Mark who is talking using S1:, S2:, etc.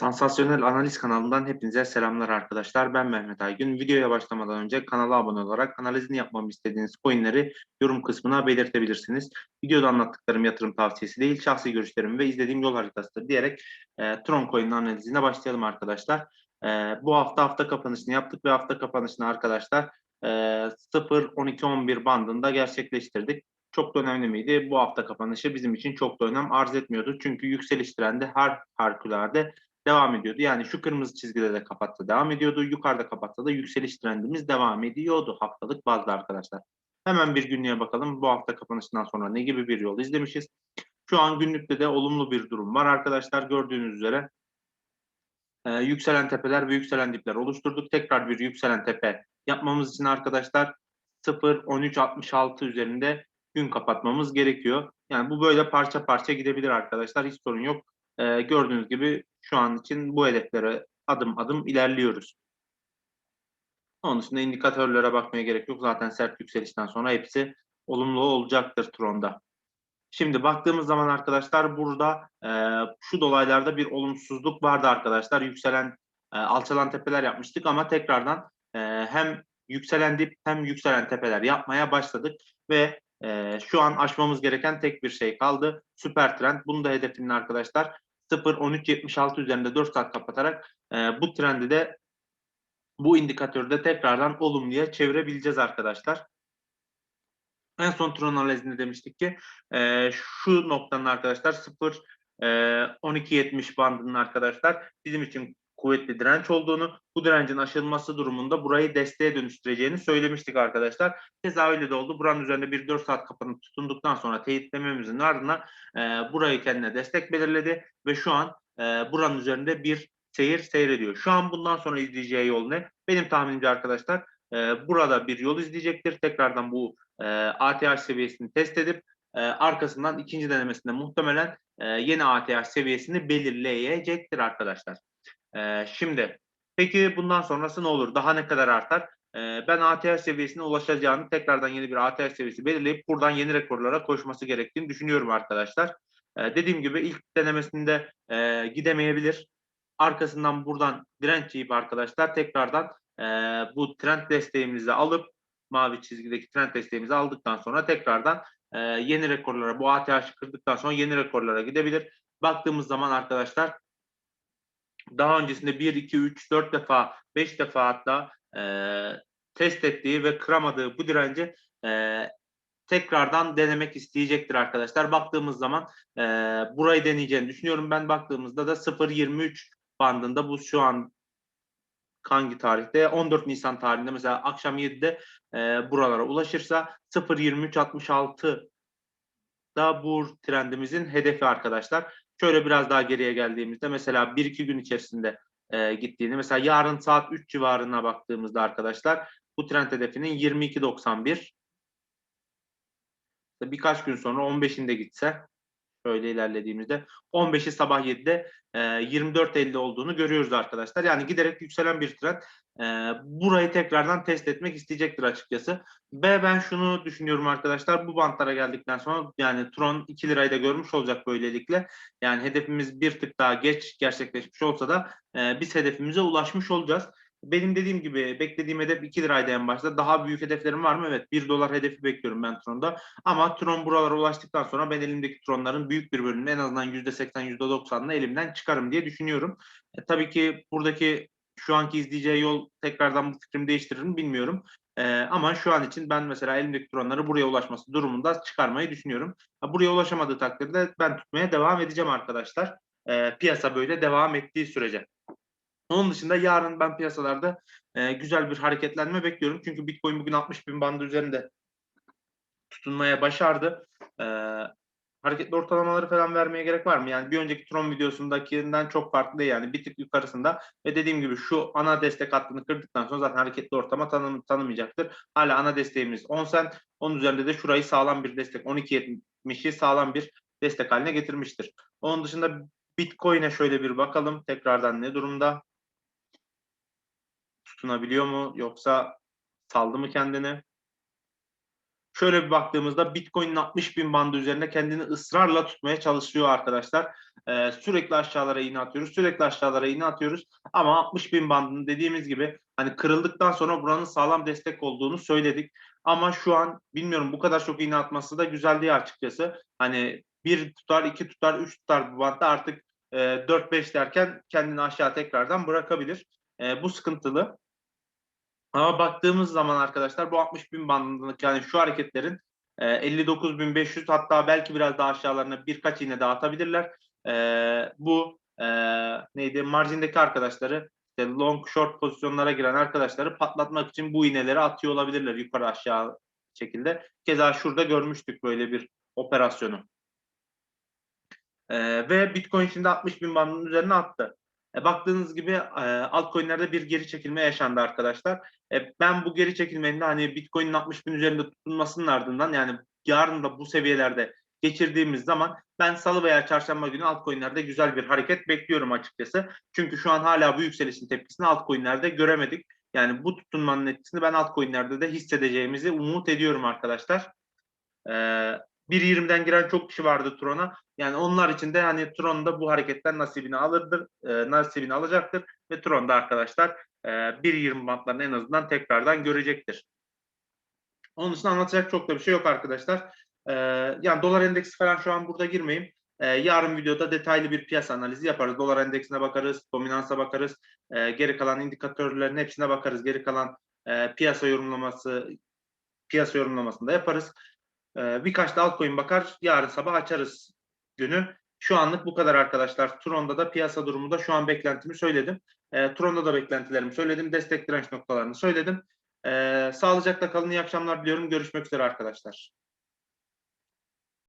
S1: Sansasyonel Analiz kanalından hepinize selamlar arkadaşlar. Ben Mehmet Aygün. Videoya başlamadan önce kanala abone olarak analizini yapmamı istediğiniz coinleri yorum kısmına belirtebilirsiniz. Videoda anlattıklarım yatırım tavsiyesi değil, şahsi görüşlerim ve izlediğim yol haritasıdır diyerek e, Tron Coin'in analizine başlayalım arkadaşlar. E, bu hafta hafta kapanışını yaptık ve hafta kapanışını arkadaşlar e, 0-12-11 bandında gerçekleştirdik çok da önemli miydi? Bu hafta kapanışı bizim için çok da önem arz etmiyordu. Çünkü yükseliş trendi her harikulade devam ediyordu. Yani şu kırmızı çizgide de kapattı devam ediyordu. Yukarıda kapattı da yükseliş trendimiz devam ediyordu haftalık bazda arkadaşlar. Hemen bir günlüğe bakalım. Bu hafta kapanışından sonra ne gibi bir yol izlemişiz? Şu an günlükte de olumlu bir durum var arkadaşlar. Gördüğünüz üzere e, yükselen tepeler ve yükselen dipler oluşturduk. Tekrar bir yükselen tepe yapmamız için arkadaşlar 0-13-66 üzerinde gün kapatmamız gerekiyor. Yani bu böyle parça parça gidebilir arkadaşlar. Hiç sorun yok. Ee, gördüğünüz gibi şu an için bu hedeflere adım adım ilerliyoruz. Onun dışında indikatörlere bakmaya gerek yok. Zaten sert yükselişten sonra hepsi olumlu olacaktır Tron'da. Şimdi baktığımız zaman arkadaşlar burada e, şu dolaylarda bir olumsuzluk vardı arkadaşlar. Yükselen, e, alçalan tepeler yapmıştık ama tekrardan e, hem yükselen dip hem yükselen tepeler yapmaya başladık ve e, şu an aşmamız gereken tek bir şey kaldı. Süper trend. Bunu da hedefinin arkadaşlar 0.13.76 üzerinde 4 saat kapatarak e, bu trendi de bu indikatörü de tekrardan olumluya çevirebileceğiz arkadaşlar. En son tur analizinde demiştik ki e, şu noktanın arkadaşlar 0 e, 12.70 bandının arkadaşlar bizim için kuvvetli direnç olduğunu, bu direncin aşılması durumunda burayı desteğe dönüştüreceğini söylemiştik arkadaşlar. Keza öyle de oldu. Buranın üzerinde bir 4 saat kapanıp tutunduktan sonra teyitlememizin ardından e, burayı kendine destek belirledi ve şu an e, buranın üzerinde bir seyir seyrediyor. Şu an bundan sonra izleyeceği yol ne? Benim tahminimce arkadaşlar e, burada bir yol izleyecektir. Tekrardan bu e, ATH seviyesini test edip e, arkasından ikinci denemesinde muhtemelen e, yeni ATH seviyesini belirleyecektir arkadaşlar. Şimdi peki bundan sonrası ne olur? Daha ne kadar artar? Ben ATH seviyesine ulaşacağını tekrardan yeni bir ATH seviyesi belirleyip buradan yeni rekorlara koşması gerektiğini düşünüyorum arkadaşlar. Dediğim gibi ilk denemesinde gidemeyebilir. Arkasından buradan direnç yiyip arkadaşlar tekrardan bu trend desteğimizi alıp mavi çizgideki trend desteğimizi aldıktan sonra tekrardan yeni rekorlara bu ATH'ı kırdıktan sonra yeni rekorlara gidebilir. Baktığımız zaman arkadaşlar daha öncesinde 1, 2, 3, 4 defa, 5 defa hatta e, test ettiği ve kıramadığı bu direnci e, tekrardan denemek isteyecektir arkadaşlar. Baktığımız zaman e, burayı deneyeceğini düşünüyorum. Ben baktığımızda da 0.23 bandında bu şu an hangi tarihte? 14 Nisan tarihinde mesela akşam 7'de e, buralara ulaşırsa 0.23.66 da bu trendimizin hedefi arkadaşlar. Şöyle biraz daha geriye geldiğimizde mesela 1-2 gün içerisinde e, gittiğini mesela yarın saat 3 civarına baktığımızda arkadaşlar bu trend hedefinin 22.91 birkaç gün sonra 15'inde gitse şöyle ilerlediğimizde 15'i sabah 7'de e, 24.50 olduğunu görüyoruz arkadaşlar. Yani giderek yükselen bir trend. E, burayı tekrardan test etmek isteyecektir açıkçası. Ve ben şunu düşünüyorum arkadaşlar. Bu bantlara geldikten sonra yani Tron 2 lirayı da görmüş olacak böylelikle. Yani hedefimiz bir tık daha geç gerçekleşmiş olsa da e, biz hedefimize ulaşmış olacağız. Benim dediğim gibi beklediğim hedef 2 liraydı en başta. Daha büyük hedeflerim var mı? Evet 1 dolar hedefi bekliyorum ben Tron'da. Ama Tron buralara ulaştıktan sonra ben elimdeki Tron'ların büyük bir bölümünü en azından %80 %90'ını elimden çıkarım diye düşünüyorum. E, tabii ki buradaki şu anki izleyeceği yol tekrardan bu fikrimi değiştirir mi bilmiyorum. E, ama şu an için ben mesela elimdeki Tron'ları buraya ulaşması durumunda çıkarmayı düşünüyorum. Buraya ulaşamadığı takdirde ben tutmaya devam edeceğim arkadaşlar. E, piyasa böyle devam ettiği sürece. Onun dışında yarın ben piyasalarda e, güzel bir hareketlenme bekliyorum. Çünkü Bitcoin bugün 60 bin bandı üzerinde tutunmaya başardı. E, hareketli ortalamaları falan vermeye gerek var mı? Yani bir önceki Tron videosundakinden çok farklı değil yani bir tık yukarısında ve dediğim gibi şu ana destek hattını kırdıktan sonra zaten hareketli ortama tanım, tanımayacaktır. Hala ana desteğimiz 10 sen. Onun üzerinde de şurayı sağlam bir destek 12.70'i sağlam bir destek haline getirmiştir. Onun dışında Bitcoin'e şöyle bir bakalım tekrardan ne durumda? Tutunabiliyor mu yoksa saldı mı kendini? şöyle bir baktığımızda Bitcoin'in 60 bin bandı üzerinde kendini ısrarla tutmaya çalışıyor arkadaşlar. Ee, sürekli aşağılara iğne atıyoruz, sürekli aşağılara iğne atıyoruz. Ama 60 bin bandının dediğimiz gibi hani kırıldıktan sonra buranın sağlam destek olduğunu söyledik. Ama şu an bilmiyorum bu kadar çok iğne atması da güzel değil açıkçası. Hani bir tutar, iki tutar, üç tutar bu bantta artık e, 4-5 derken kendini aşağı tekrardan bırakabilir. E, bu sıkıntılı. Ama baktığımız zaman arkadaşlar bu 60 bin bandındaki yani şu hareketlerin e, 59.500 hatta belki biraz daha aşağılarına birkaç iğne daha atabilirler. E, bu e, neydi marjindeki arkadaşları long short pozisyonlara giren arkadaşları patlatmak için bu iğneleri atıyor olabilirler yukarı aşağı şekilde. Keza şurada görmüştük böyle bir operasyonu. E, ve Bitcoin şimdi 60 bin bandının üzerine attı. E, baktığınız gibi e, altcoin'lerde bir geri çekilme yaşandı arkadaşlar. E, ben bu geri çekilmenin de hani Bitcoin'in 60 bin üzerinde tutulmasının ardından yani yarın da bu seviyelerde geçirdiğimiz zaman ben salı veya çarşamba günü altcoin'lerde güzel bir hareket bekliyorum açıkçası. Çünkü şu an hala bu yükselişin tepkisini altcoin'lerde göremedik. Yani bu tutunmanın etkisini ben altcoin'lerde de hissedeceğimizi umut ediyorum arkadaşlar. Ee, 1.20'den giren çok kişi vardı Tron'a. Yani onlar için de hani Tron da bu hareketten nasibini alırdır, e, nasibini alacaktır ve Tron da arkadaşlar e, 1.20 bantlarını en azından tekrardan görecektir. Onun için anlatacak çok da bir şey yok arkadaşlar. E, yani dolar endeksi falan şu an burada girmeyeyim. E, yarın videoda detaylı bir piyasa analizi yaparız. Dolar endeksine bakarız, dominansa bakarız, e, geri kalan indikatörlerin hepsine bakarız. Geri kalan e, piyasa yorumlaması, piyasa yorumlamasını da yaparız. E, birkaç da altcoin bakar, yarın sabah açarız günü. Şu anlık bu kadar arkadaşlar. Tron'da da piyasa durumunda şu an beklentimi söyledim. E, Tron'da da beklentilerimi söyledim. Destek direnç noktalarını söyledim. E, sağlıcakla kalın. İyi akşamlar diliyorum. Görüşmek üzere arkadaşlar.